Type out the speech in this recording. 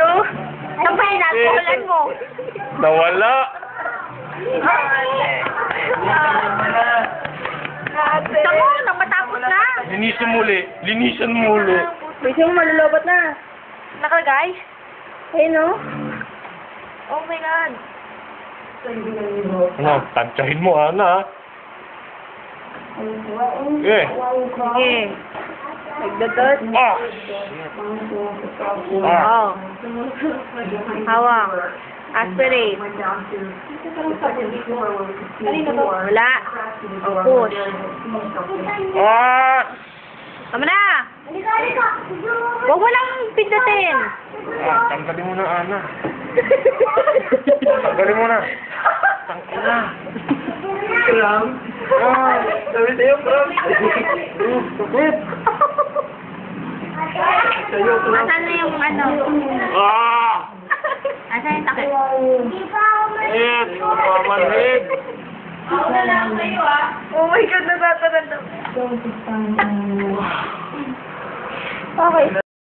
dito. Saan ba yung alcoholan mo? Nawala. Gusto mo, nang matapos na. Linisan muli. Linisan muli. Bisa mo malulobot na. Nakalagay? Ayun no? Oh my God. Ano, tansyahin mo, Ana. Eh. Sige. Nagdadot. Ah! Ah! Oh. Hawak. Aspirate. Wala. Oh, push. Ah! Tama na. Huwag mo lang pindutin. Ah, tanggalin mo na, Ana. Tanggalin mo na. Tangina. Lang. Ah! Sabi sa'yo, bro. Sakit. Sa'yo. Asan na yung ano? Ah! Asan yung takip? Eh, mamanhid. Oh my God, natataranta. Okay.